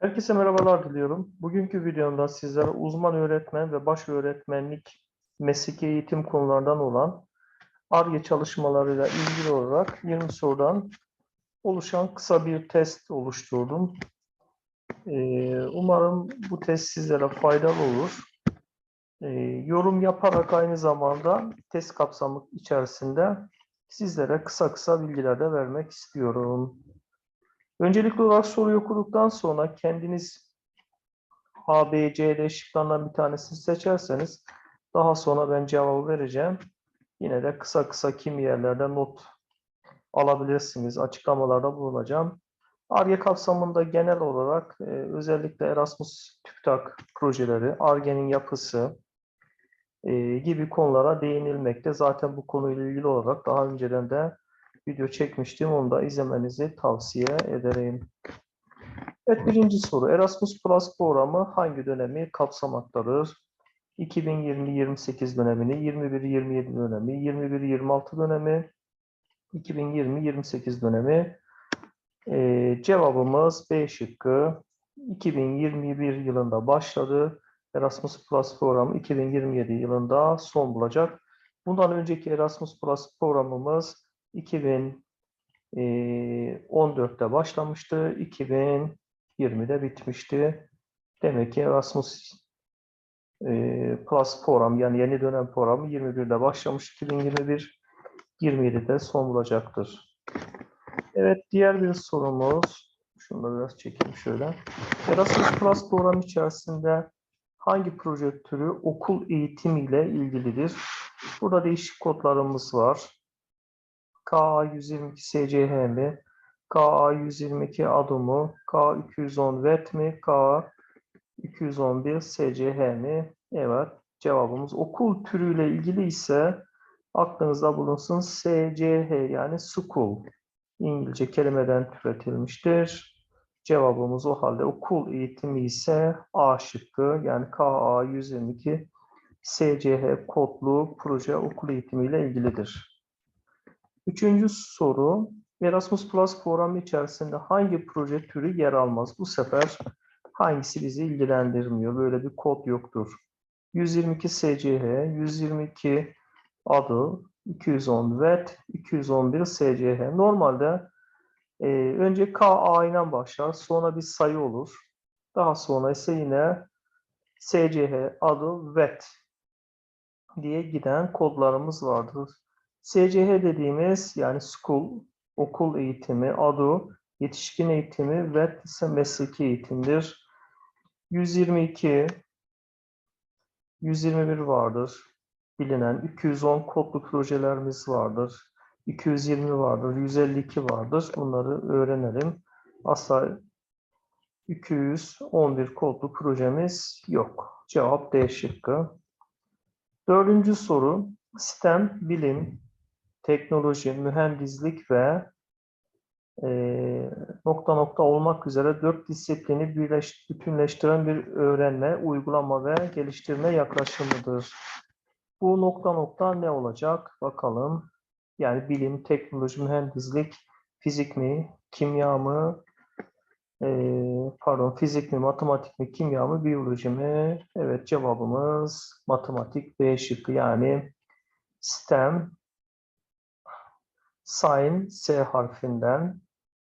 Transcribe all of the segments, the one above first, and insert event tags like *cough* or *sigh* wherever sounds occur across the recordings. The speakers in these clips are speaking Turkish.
Herkese merhabalar diliyorum. Bugünkü videomda sizlere uzman öğretmen ve baş öğretmenlik mesleki eğitim konulardan olan ARGE çalışmalarıyla ilgili olarak 20 sorudan oluşan kısa bir test oluşturdum. Ee, Umarım bu test sizlere faydalı olur. Ee, Yorum yaparak aynı zamanda test kapsamı içerisinde sizlere kısa kısa bilgiler de vermek istiyorum. Öncelikli olarak soruyu okuduktan sonra kendiniz A, B, C, D şıklarından bir tanesini seçerseniz daha sonra ben cevabı vereceğim. Yine de kısa kısa kimi yerlerden not alabilirsiniz. Açıklamalarda bulunacağım. ARGE kapsamında genel olarak e, özellikle Erasmus TÜBİTAK projeleri, ARGE'nin yapısı e, gibi konulara değinilmekte. Zaten bu konuyla ilgili olarak daha önceden de video çekmiştim. Onu da izlemenizi tavsiye ederim. Evet birinci soru. Erasmus Plus programı hangi dönemi kapsamaktadır? 2020-28 dönemini, 21-27 dönemi, 21-26 dönemi, 2020-28 dönemi. Ee, cevabımız B şıkkı. 2021 yılında başladı. Erasmus Plus programı 2027 yılında son bulacak. Bundan önceki Erasmus Plus programımız 2014'te başlamıştı. 2020'de bitmişti. Demek ki Erasmus Plus program yani yeni dönem programı 21'de başlamış. 2021 27'de son bulacaktır. Evet diğer bir sorumuz. Şunu da biraz çekeyim şöyle. Erasmus Plus program içerisinde hangi proje türü okul eğitimiyle ilgilidir? Burada değişik kodlarımız var. KA122 SCH KA122 ADO K210 VET mi, K211 SCH mi? Evet, cevabımız okul türüyle ilgili ise aklınızda bulunsun SCH yani school. İngilizce kelimeden türetilmiştir. Cevabımız o halde okul eğitimi ise A şıkkı yani KA122 SCH kodlu proje okul eğitimiyle ilgilidir. Üçüncü soru, Erasmus Plus programı içerisinde hangi proje türü yer almaz? Bu sefer hangisi bizi ilgilendirmiyor? Böyle bir kod yoktur. 122 SCH, 122 adı, 210 VET, 211 SCH. Normalde e, önce KA ile başlar, sonra bir sayı olur. Daha sonra ise yine SCH adı VET diye giden kodlarımız vardır. SCH dediğimiz yani school, okul eğitimi, adı, yetişkin eğitimi ve mesleki eğitimdir. 122, 121 vardır bilinen, 210 kodlu projelerimiz vardır, 220 vardır, 152 vardır. Bunları öğrenelim. Asla 211 kodlu projemiz yok. Cevap D şıkkı. Dördüncü soru, STEM, bilim, teknoloji, mühendislik ve e, nokta nokta olmak üzere dört disiplini birleş, bütünleştiren bir öğrenme, uygulama ve geliştirme yaklaşımıdır. Bu nokta nokta ne olacak? Bakalım. Yani bilim, teknoloji, mühendislik, fizik mi, kimya mı, e, pardon fizik mi, matematik mi, kimya mı, biyoloji mi? Evet cevabımız matematik B şıkkı yani STEM Science S harfinden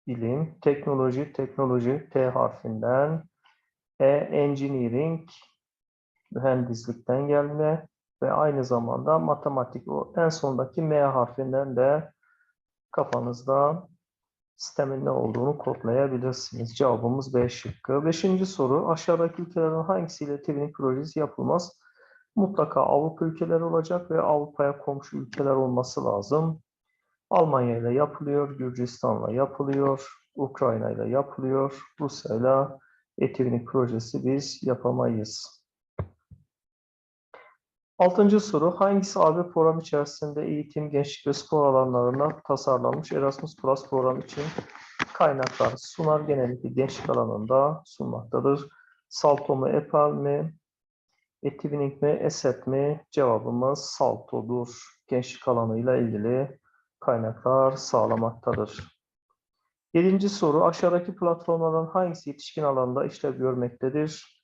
bilim, teknoloji, teknoloji T harfinden, E engineering mühendislikten gelme ve aynı zamanda matematik o en sondaki M harfinden de kafanızda sistemin ne olduğunu kodlayabilirsiniz. Cevabımız B şıkkı. Beşinci soru aşağıdaki ülkelerin hangisiyle TV'nin projesi yapılmaz? Mutlaka Avrupa ülkeleri olacak ve Avrupa'ya komşu ülkeler olması lazım. Almanya ile yapılıyor, Gürcistan'la yapılıyor, Ukrayna ile yapılıyor, Rusya ile Etivnik projesi biz yapamayız. Altıncı soru, hangisi AB program içerisinde eğitim, gençlik ve spor alanlarına tasarlanmış Erasmus Plus program için kaynaklar sunar? Genellikle gençlik alanında sunmaktadır. Salto mu, EPAL mi, Etivnik mi, ESET mi? Cevabımız Salto'dur. Gençlik alanıyla ilgili kaynaklar sağlamaktadır. Yedinci soru aşağıdaki platformlardan hangisi yetişkin alanda işlev görmektedir?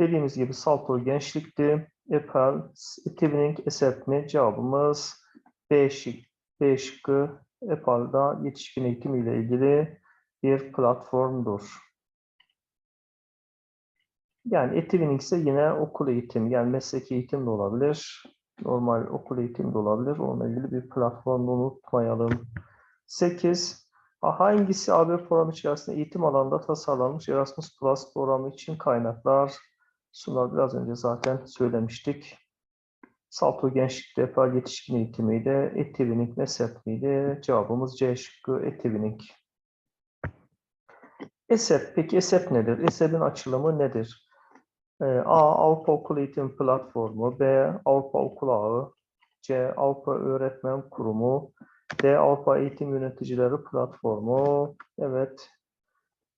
Dediğimiz gibi Salto gençlikti. Apple, Twinning, ESEP mi? Cevabımız B, şık, B şıkkı. Apple'da yetişkin eğitim ile ilgili bir platformdur. Yani e-twinning ise yine okul eğitim, yani mesleki eğitim de olabilir. Normal okul eğitim de olabilir. Onunla ilgili bir platform unutmayalım. 8. Hangisi AB programı içerisinde eğitim alanında tasarlanmış Erasmus Plus programı için kaynaklar sunar? Biraz önce zaten söylemiştik. Salto Gençlik Defa Yetişkin Eğitimiydi. E-Twinning Mesep miydi? Cevabımız C şıkkı E-Twinning. ESEP, peki ESEP nedir? ESEP'in açılımı nedir? Ee, A. Avrupa Okul Eğitim Platformu B. Avrupa Okul Ağı C. Avrupa Öğretmen Kurumu D. Avrupa Eğitim Yöneticileri Platformu Evet.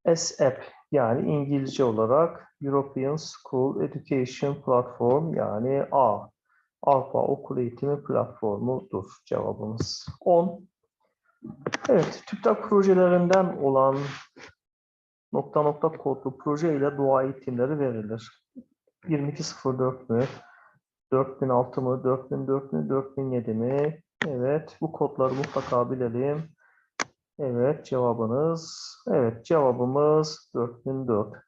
ESEP yani İngilizce olarak European School Education Platform yani A. Avrupa Okul Eğitimi Platformu'dur cevabımız. 10. Evet, TÜBİTAK projelerinden olan nokta nokta kodlu proje ile doğa eğitimleri verilir. 2204 mü? 4006 mı? 4004 mü? 4007 mi? Evet, bu kodları mutlaka bilelim. Evet, cevabınız. Evet, cevabımız 4004.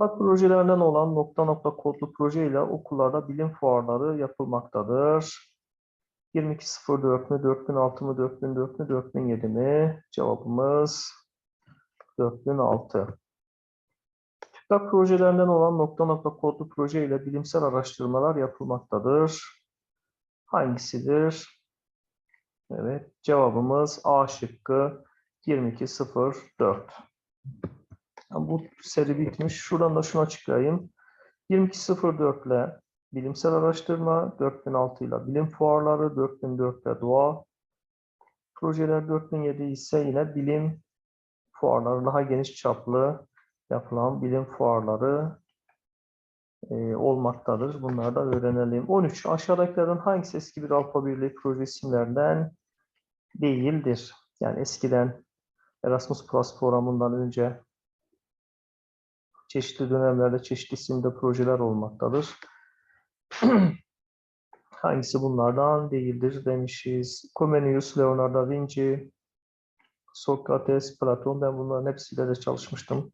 TÜBİTAK projelerinden olan nokta nokta kodlu proje ile okullarda bilim fuarları yapılmaktadır. 2204 mü, 4006 mı, 4004 mü, 4007 mi? Cevabımız 4006. TÜBİTAK projelerinden olan nokta nokta kodlu proje ile bilimsel araştırmalar yapılmaktadır. Hangisidir? Evet, cevabımız A şıkkı 2204. Bu seri bitmiş. Şuradan da şunu açıklayayım. 2204 ile bilimsel araştırma, 4006 ile bilim fuarları, 4004 ile doğa projeler, 4007 ise yine bilim fuarları, daha geniş çaplı yapılan bilim fuarları e, olmaktadır. Bunları da öğrenelim. 13. Aşağıdakilerden hangisi eski bir Avrupa Birliği proje isimlerinden değildir? Yani eskiden Erasmus Plus programından önce çeşitli dönemlerde çeşitli isimde projeler olmaktadır. *clears throat* Hangisi bunlardan değildir demişiz. Comenius, Leonardo da Vinci, Sokrates, Platon. Ben bunların hepsiyle de çalışmıştım.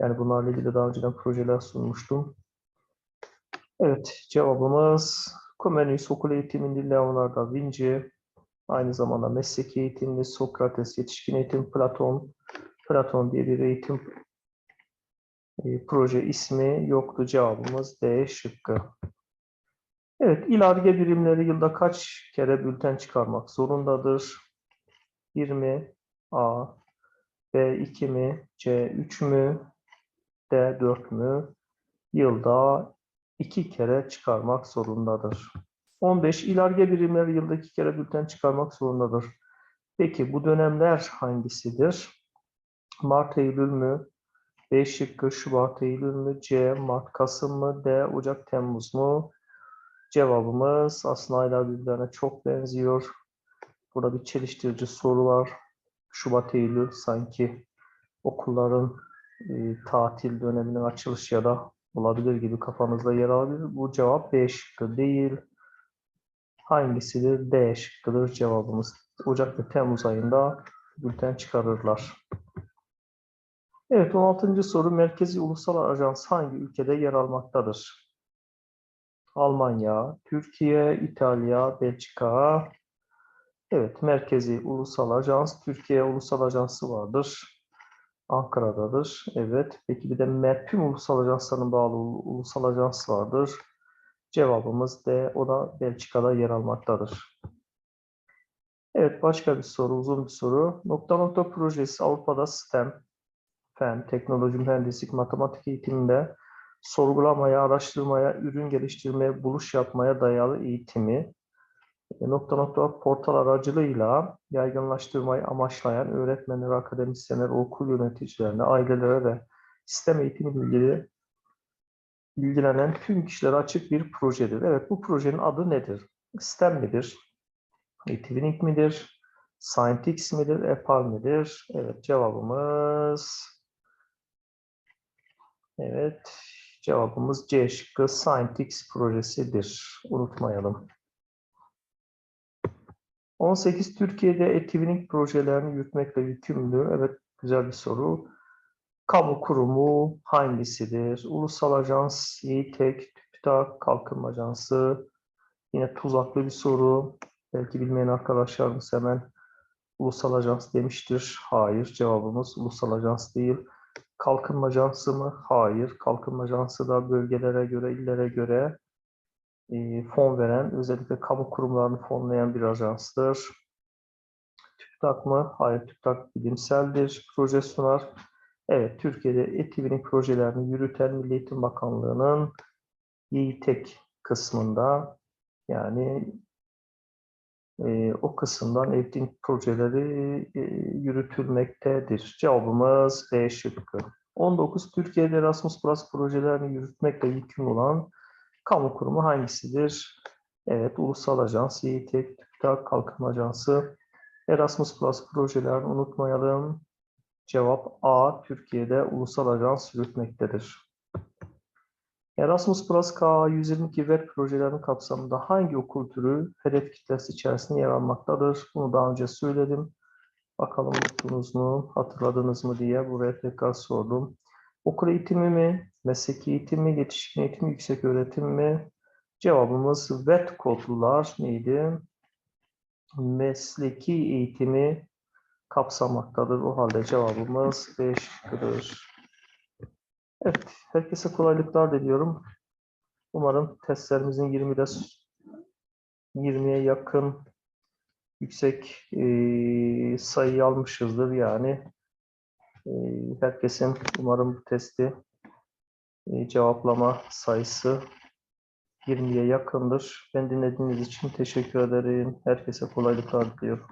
Yani bunlarla ilgili daha önceden projeler sunmuştum. Evet, cevabımız Comenius okul eğitiminde Leonardo Vinci, aynı zamanda mesleki eğitimli Sokrates, yetişkin eğitim Platon, Platon diye bir eğitim e, proje ismi yoktu. Cevabımız D şıkkı. Evet, İl-Arge birimleri yılda kaç kere bülten çıkarmak zorundadır? 20 A, B 2 mi, C 3 mü, D 4 mü? Yılda iki kere çıkarmak zorundadır. 15 İl-Arge birimleri yılda iki kere bülten çıkarmak zorundadır. Peki bu dönemler hangisidir? Mart, Eylül mü? B şıkkı Şubat, Eylül mü? C Mart, Kasım mı? D Ocak, Temmuz mu? Cevabımız aslında aylar birbirlerine çok benziyor. Burada bir çeliştirici soru var. Şubat, Eylül sanki okulların e, tatil döneminin açılış ya da olabilir gibi kafanızda yer alabilir. Bu cevap B şıkkı değil. Hangisidir? D şıkkıdır cevabımız. Ocak ve Temmuz ayında bülten çıkarırlar. Evet 16. soru Merkezi Ulusal Ajans hangi ülkede yer almaktadır? Almanya, Türkiye, İtalya, Belçika. Evet Merkezi Ulusal Ajans, Türkiye Ulusal Ajansı vardır. Ankara'dadır. Evet. Peki bir de MEP'im Ulusal Ajanslarının bağlı Ulusal Ajans vardır. Cevabımız D. O da Belçika'da yer almaktadır. Evet başka bir soru, uzun bir soru. Nokta nokta projesi Avrupa'da STEM, fen, teknoloji, mühendislik, matematik eğitiminde sorgulamaya, araştırmaya, ürün geliştirmeye, buluş yapmaya dayalı eğitimi nokta nokta portal aracılığıyla yaygınlaştırmayı amaçlayan öğretmenler, akademisyenler, okul yöneticilerine, ailelere ve sistem eğitimi ilgili ilgilenen tüm kişilere açık bir projedir. Evet bu projenin adı nedir? STEM midir? E, Twinning midir? Scientix midir, EPAL midir? Evet, cevabımız Evet, cevabımız C şıkkı Scientix projesidir. Unutmayalım. 18 Türkiye'de e-twinning projelerini yürütmekle yükümlü. Evet, güzel bir soru. Kamu kurumu hangisidir? Ulusal Ajans, YİTEK, TÜBİTAK, Kalkınma Ajansı. Yine tuzaklı bir soru. Belki bilmeyen arkadaşlarımız hemen Ulusal Ajans demiştir. Hayır, cevabımız Ulusal Ajans değil. Kalkınma Ajansı mı? Hayır. Kalkınma Ajansı da bölgelere göre, illere göre e, fon veren, özellikle kamu kurumlarını fonlayan bir ajanstır. TÜBİTAK mı? Hayır, TÜBİTAK bilimseldir, proje sunar. Evet, Türkiye'de e-twinning projelerini yürüten Milli Eğitim Bakanlığı'nın YİTEK kısmında yani e, o kısımdan e-twinning projeleri e, yürütülmektedir. Cevabımız B şıkkı. 19. Türkiye'de Erasmus Plus projelerini yürütmekle yükümlü olan kamu kurumu hangisidir? Evet, Ulusal Ajans, YİTEK, TÜBİTAK, Kalkınma Ajansı. Erasmus Plus projelerini unutmayalım. Cevap A. Türkiye'de Ulusal Ajans yürütmektedir. Erasmus Plus KA 122 web projelerinin kapsamında hangi okul türü hedef kitlesi içerisinde yer almaktadır? Bunu daha önce söyledim. Bakalım unuttunuz mu, hatırladınız mı diye buraya tekrar sordum. Okul eğitimi mi, mesleki eğitim mi, yetişkin eğitimi, yüksek öğretim mi? Cevabımız VET kodlular neydi? Mesleki eğitimi kapsamaktadır. O halde cevabımız *laughs* B şıkkıdır. Evet, herkese kolaylıklar diliyorum. Umarım testlerimizin 20'de 20'ye yakın yüksek e, sayı almışızdır. Yani herkesin umarım bu testi e, cevaplama sayısı 20'ye yakındır. Ben dinlediğiniz için teşekkür ederim. Herkese kolaylıklar diliyorum.